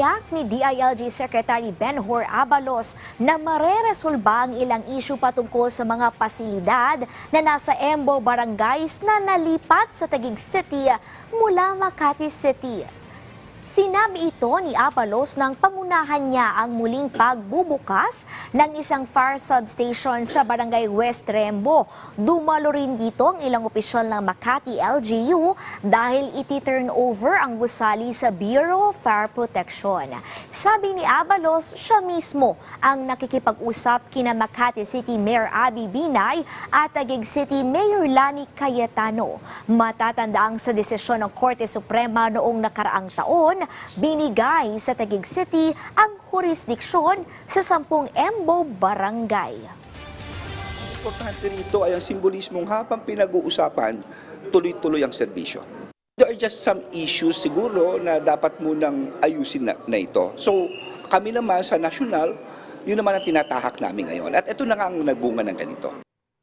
Tiniyak ni DILG Secretary Benhur Abalos na mareresolba ang ilang isyu patungkol sa mga pasilidad na nasa Embo Barangays na nalipat sa Taguig City mula Makati City. Sinabi ito ni Abalos nang pangunahan niya ang muling pagbubukas ng isang fire substation sa Barangay West Rembo. Dumalo rin dito ang ilang opisyal ng Makati LGU dahil iti-turn over ang gusali sa Bureau of Fire Protection. Sabi ni Abalos, siya mismo ang nakikipag-usap kina Makati City Mayor Abby Binay at Taguig City Mayor Lani Cayetano. Matatandaang sa desisyon ng Korte Suprema noong nakaraang taon, binigay sa Taguig City ang jurisdiksyon sa sampung Embo Barangay. Importante rito ay ang simbolismong habang pinag-uusapan, tuloy-tuloy ang serbisyo. There are just some issues siguro na dapat munang ayusin na, na ito. So kami naman sa national, yun naman ang tinatahak namin ngayon. At ito na nga ang nagbunga ng ganito.